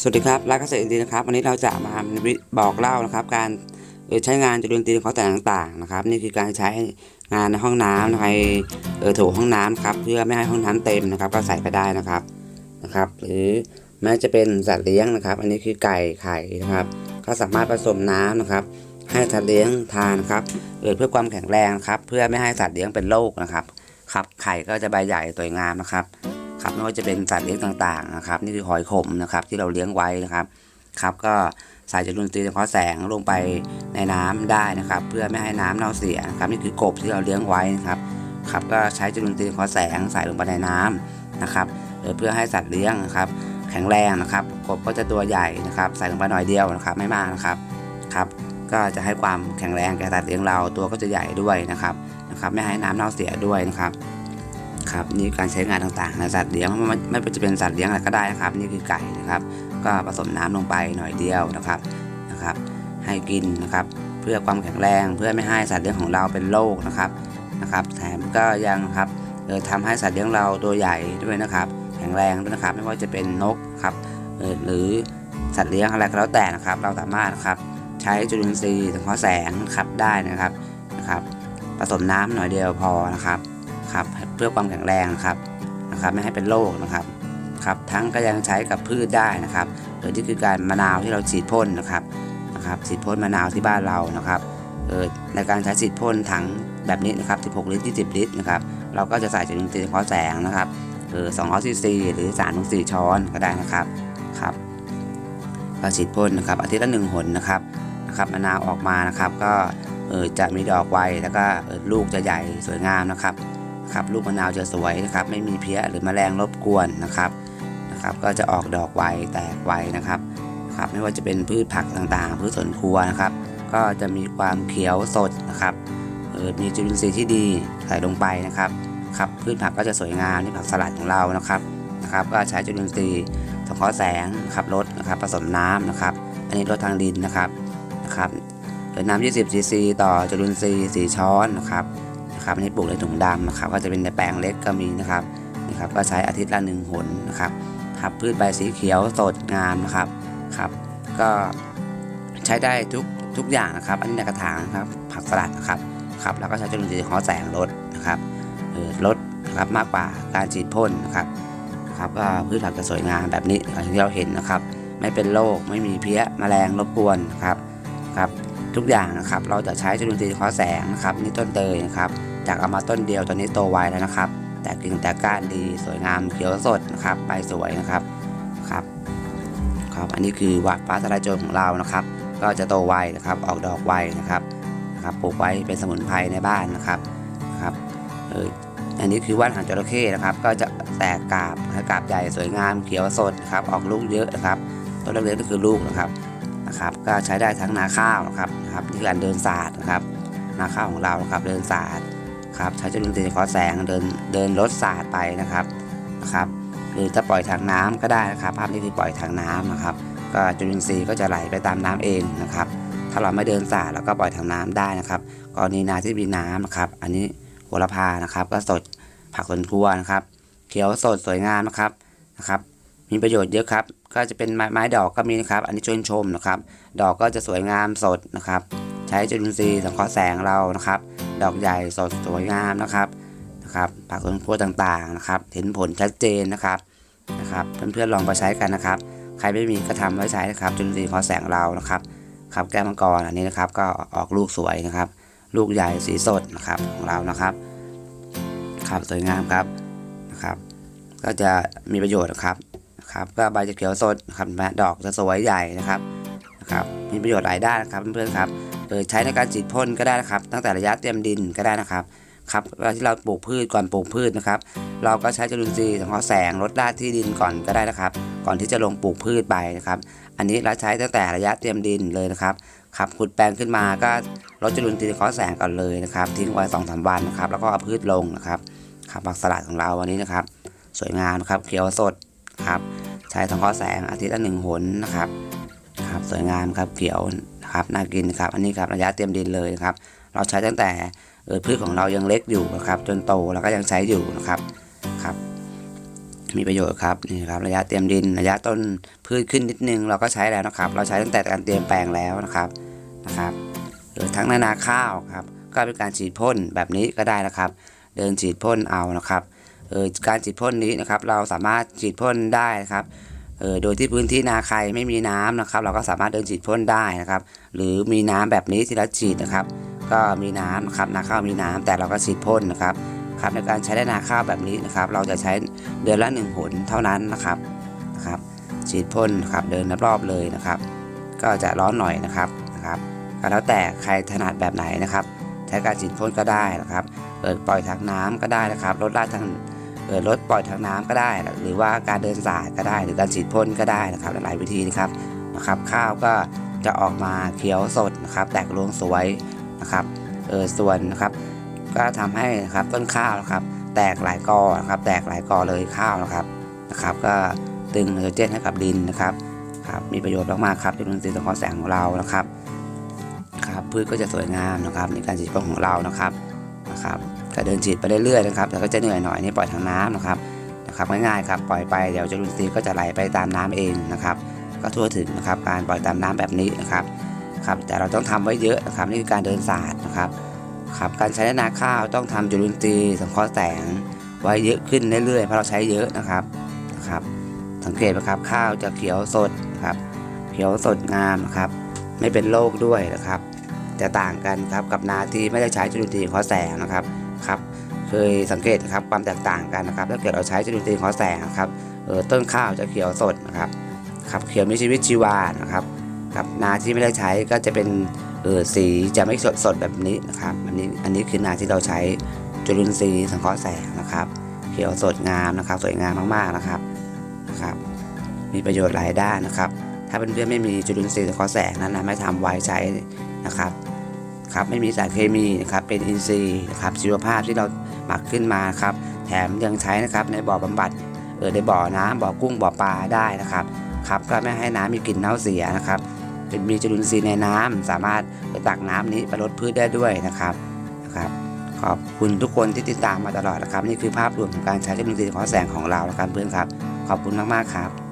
สวัสดีครับรักเกษตรอินทรีย์นะครับ วันนี้เราจะมาบอกเล่านะครับ การใช้งานจุลินทรีย์ของแต่ต่างๆนะครับ นี่คือการใช้งานในห้องน้ำในเอ่อโถห้องน้ำครับเพื่อไม่ให้ห้องน้ำเต็มนะครับ ก็ใส่ไปได้นะครับนะครับ หรือแม้จะเป็นสัตว์เลี้ยงนะครับ อันนี้คือไก่ไข่นะครับ ก็สามารถผสมน้ำนะครับ ให้สัตว์เลี้ยงทานนะครับเพื่อความแข็งแรงครับ เพื่อไม่ให้สัตว์เลี้ยงเป็นโรคนะครับครับไข่ก็จะใบใหญ่สวยงามนะครับ ครับไม่ว่าจะเป็นสัตว์เลี้ยงต่างๆนะครับ นี่คือหอยขมนะครับที่เราเลี้ยงไว้นะครับครับก็ใส่จุลินทรีย์สังเคราะห์แสงลงไปในน้ำได้นะครับ เพื่อไม่ให้น้ำเน่าเสียนะครับนี่คือกบที่เราเลี้ยงไว้นะครับครับก็ใช้จุลินทรีย์สังเคราะห์แสงใส่ลงไปในน้ำนะครับเพื่อให้สัตว์เลี้ยงนะครับแข็งแรงนะครับกบก็จะตัวใหญ่นะครับ ใส่ลงไปหน่อยเดียวนะครับไม่มากนะครับครับก็จะให้ความแข็งแรงแก่สัตว์เลี้ยงเราตัวก็จะใหญ่ด้วยนะครับนะครับไม่ให้น้ำเน่าเสียด้วยนะครับ ครับนี่การใช้งานต่างๆในสัตว์เลี้ยงไม่ไม่ว่าจะเป็นสัตว์เลี้ยงอะไรก็ได้นะครับ นี่คือไก่นะครับ ก็ผสมน้ำลงไปหน่อยเดียวนะครับนะครับ ให้กินนะครับ เพื่อความแข็งแรงเพื่อไม่ให้สัตว์เลี้ยงของเราเป็นโรคนะครับนะครับ แถมก็ยังครับเออทำให้สัตว์เลี้ยงเราตัวใหญ่ด้วยนะครับ แข็งแรงด้วยนะครับ ไม่ว่าจะเป็นนกครับเออหรือสัตว์เลี้ยงอะไรก็แล้วแต่นะครับ เราสามารถนะครับใช้จุลินทรีย์สังเคราะห์แสงครับได้นะครับนะครับ ผสมน้ำหน่อยเดียวพอนะครับ ครับ เพื่อความแข็งแรงนะครับนะครับ ไม่ให้เป็นโรคนะครับครับทั้งก็ยังใช้กับพืชได้นะครับโดยที่คือการมะนาวที่เราฉีดพ่นนะครับนะครับฉีดพ่นมะนาวที่บ้านเรานะครับเออในการใช้ฉีดพ่นถังแบบนี้นะครับ 16 ลิตร 20 ลิตรนะครับเราก็จะใส่จุลินทรีย์เฉพาะแสงนะครับเออ200ซีซีหรือ3ถึง4ช้อนก็ได้นะครับครับก็ฉีดพ่นนะครับอาทิตย์ละหนึ่งหนนะครับนะครับมะนาวออกมานะครับก็เออจะมีดอกไวแล้วก็ลูกจะใหญ่สวยงามนะครับ ครับลูกมะนาวจะสวยนะครับ ไม่มีเพี้ยหรือแมลงรบกวนนะครับนะครับ ก็จะออกดอกไวแตกไวนะครับครับไม่ว่าจะเป็นพืชผักต่างๆ พืชสวนครัวนะครับ ก็จะมีความเขียวสดนะครับเออมีจุลินทรีย์ที่ดีใส่ลงไปนะครับครับพืชผักก็จะสวยงามนี่ผักสลัดของเรานะครับนะครับ ก็ใช้จุลินทรีย์สังเคราะห์แสงนะครับลดนะครับผสมน้ำนะครับ อันนี้ลดทางดินนะครับนะครับโดยน้ำ20ซีซีต่อจุลินทรีย์4ช้อนนะครับ นะครับอันนี้ปลูกในถุงดำนะครับ ก็จะเป็นในแปลงเล็กก็มีนะครับนะครับ ก็ใช้อาทิตย์ละหนึ่งหนนะครับครับพืชใบสีเขียวสดงามนะครับครับ ก็ใช้ได้ทุกทุกอย่างนะครับ อันนี้ในกระถางนะครับผักสลัดนะครับครับ แล้วก็ใช้จุลินทรีย์ของแสงลดนะครับเออลดนะครับมากกว่าการฉีดพ่นนะครับครับก็พืชผักจะสวยงามแบบนี้อย่างที่เราเห็นนะครับ ไม่เป็นโรคไม่มีเพี้ยแมลงรบกวนนะครับครับ ทุกอย่างนะครับเราจะใช้จุลินทรีย์ขอแสงนะครับนี่ต้นเตยนะครับ จากเอามาต้นเดียวตอนนี้โตไวแล้วนะครับ แต่กิ่งแต่ก้านดีสวยงามเขียวสดนะครับใบสวยนะครับครับ ครับอันนี้คือวัดฟ้าทลายโจรของเรานะครับ ก็จะโตไวนะครับออกดอกไวนะครับนะครับปลูกไว้เป็นสมุนไพรในบ้านนะครับนะครับเอออันนี้คือว่านหางจระเข้นะครับ ก็จะแตกกาบกาบใหญ่สวยงามเขียวสดนะครับออกลูกเยอะนะครับต้นเล็กๆก็คือลูกนะครับนะครับ ก็ใช้ได้ทั้งนาข้าวนะครับนะครับนี่คือการเดินศาสตร์นะครับนาข้าวของเรานะครับเดินศาสตร์ ครับใช้จุลินทรีย์ขอแสงเดินเดินรถศาสตร์ไปนะครับนะครับหรือจะปล่อยทางน้ำก็ได้นะครับ ภาพนี้คือปล่อยทางน้ำนะครับ ก็จุลินทรีย์ก็จะไหลไปตามน้ำเองนะครับ ถ้าเราไม่เดินศาสตร์เราก็ปล่อยทางน้ำได้นะครับกรณีนาที่มีน้ำนะครับ อันนี้โหระพานะครับ ก็สดผักสวนครัวนะครับ เขียวสดสวยงามนะครับนะครับ มีประโยชน์เยอะครับ ก็จะเป็นไม้ไม้ดอกก็มีนะครับ อันนี้ชวนชมนะครับ ดอกก็จะสวยงามสดนะครับ ใช้จุลินทรีย์สังเคราะห์แสงเรานะครับ ดอกใหญ่สดสวยงามนะครับนะครับผักสวนครัวต่างๆนะครับ เห็นผลชัดเจนนะครับนะครับ เพื่อนๆลองไปใช้กันนะครับ ใครไม่มีก็ทำไว้ใช้นะครับจุลินทรีย์สังเคราะห์แสงเรานะครับครับแก้มังกรอันนี้นะครับ ก็ออกลูกสวยนะครับ ลูกใหญ่สีสดนะครับของเรานะครับครับสวยงามครับนะครับ ก็จะมีประโยชน์นะครับนะครับก็ใบจะเขียวสดนะครับแม้ดอกจะสวยใหญ่นะครับนะครับ มีประโยชน์หลายด้านนะครับเพื่อนๆครับ เออใช้ในการฉีดพ่นก็ได้นะครับ ตั้งแต่ระยะเตรียมดินก็ได้นะครับครับเวลาที่เราปลูกพืชก่อนปลูกพืชนะครับ เราก็ใช้จุลินทรีย์สังเคราะห์แสงลดรากที่ดินก่อนก็ได้นะครับ ก่อนที่จะลงปลูกพืชไปนะครับ อันนี้เราใช้ตั้งแต่ระยะเตรียมดินเลยนะครับครับขุดแปลงขึ้นมาก็ลดจุลินทรีย์สังเคราะห์แสงก่อนเลยนะครับทิ้งไว้สองสามวันนะครับ แล้วก็เอาพืชลงนะครับครับผักสลัดของเราวันนี้นะครับ สวยงามนะครับเขียวสดครับใช้สังเคราะห์แสงอาทิตย์ละหนึ่งหนนะครับครับสวยงามครับเขียว ครับน่ากินครับอันนี้ครับระยะเตรียมดินเลยนะครับ เราใช้ตั้งแต่เออพืชของเรายังเล็กอยู่นะครับ จนโตเราก็ยังใช้อยู่นะครับครับ มีประโยชน์ครับนี่ครับระยะเตรียมดิน ระยะต้นพืชขึ้นนิดนึงเราก็ใช้แล้วนะครับ เราใช้ตั้งแต่การเตรียมแปลงแล้วนะครับนะครับหรือทั้งนานาข้าวครับก็เป็นการฉีดพ่นแบบนี้ก็ได้นะครับ เดินฉีดพ่นเอานะครับเออการฉีดพ่นนี้นะครับ เราสามารถฉีดพ่นได้นะครับ เออโดยที่พื้นที่นาใครไม่มีน้ำนะครับ เราก็สามารถเดินฉีดพ่นได้นะครับ หรือมีน้ำแบบนี้ที่เราฉีดนะครับ ก็มีน้ำนะครับนาข้าวมีน้ำแต่เราก็ฉีดพ่นนะครับครับในการใช้ได้นาข้าวแบบนี้นะครับ เราจะใช้เดือนละหนึ่งหนเท่านั้นนะครับนะครับ ฉีดพ่นครับเดินรอบๆเลยนะครับ ก็จะร้อนหน่อยนะครับนะครับก็แล้วแต่ใครถนัดแบบไหนนะครับ ใช้การฉีดพ่นก็ได้นะครับ เปิดปล่อยทางน้ำก็ได้นะครับลดลาดทาง เออลดปล่อยทางน้ำก็ได้ หรือว่าการเดินสายก็ได้ หรือการฉีดพ่นก็ได้นะครับหลายวิธีนะครับนะครับข้าวก็จะออกมาเขียวสดนะครับแตกรวงสวยนะครับเออส่วนนะครับ ก็ทำให้นะครับต้นข้าวนะครับ แตกหลายกอนะครับ แตกหลายกอเลยข้าวนะครับนะครับ ก็ตึงไนโตรเจนให้กับดินนะครับครับมีประโยชน์มากๆครับที่มันสีสังเคราะห์แสงของเรานะครับครับพืชก็จะสวยงามนะครับในการฉีดพ่นของเรานะครับ นะครับก็เดินฉีดไปเรื่อยๆนะครับแต่ก็จะเหนื่อยหน่อยนี่ปล่อยทางน้ำนะครับนะครับง่ายๆครับปล่อยไปเดี๋ยวจุลินทรีย์ก็จะไหลไปตามน้ำเองนะครับก็ทั่วถึงนะครับการปล่อยตามน้ำแบบนี้นะครับครับแต่เราต้องทำไว้เยอะนะครับนี่คือการเดินศาสตร์นะครับครับการใช้นาข้าวต้องทำจุลินทรีย์สังเคราะห์แสงไว้เยอะขึ้นเรื่อยๆเพราะเราใช้เยอะนะครับนะครับ สังเกตนะครับข้าวจะเขียวสดนะครับเขียวสดงามนะครับไม่เป็นโรคด้วยนะครับ จะต่างกันครับกับนาที่ไม่ได้ใช้จุลินทรีย์สังเคราะห์แสงนะครับครับเคยสังเกตนะครับความแตกต่างกันนะครับถ้าเกิดเราใช้จุลินทรีย์สังเคราะห์แสงครับเออต้นข้าวจะเขียวสดนะครับครับเขียวมีชีวิตชีวานะครับกับนาที่ไม่ได้ใช้ก็จะเป็นเออสีจะไม่สดสดแบบนี้นะครับอันนี้อันนี้คือนาที่เราใช้จุลินทรีย์สังเคราะห์แสงนะครับ เขียวสดงามนะครับ สวยงามมากๆนะครับนะครับ มีประโยชน์หลายด้านนะครับ ถ้าเพื่อนๆไม่มีจุลินทรีย์สังเคราะห์แสงนั้นนะไม่ทำไว้ใช้นะครับครับไม่มีสารเคมีนะครับเป็นอินทรีย์นะครับชีวภาพที่เราหมักขึ้นมาครับแถมยังใช้นะครับในบ่อบำบัดเออในบ่อน้ำบ่อกุ้งบ่อปลาได้นะครับครับก็ไม่ให้น้ำมีกลิ่นเน่าเสียนะครับเป็นมีจุลินทรีย์ในน้ำสามารถไปตักน้ำนี้ไปลดพืชได้ด้วยนะครับนะครับขอบคุณทุกคนที่ติดตามมาตลอดนะครับ นี่คือภาพรวมของการใช้จุลินทรีย์ขอแสงของเรานะครับเพื่อนครับ ขอบคุณมากๆครับ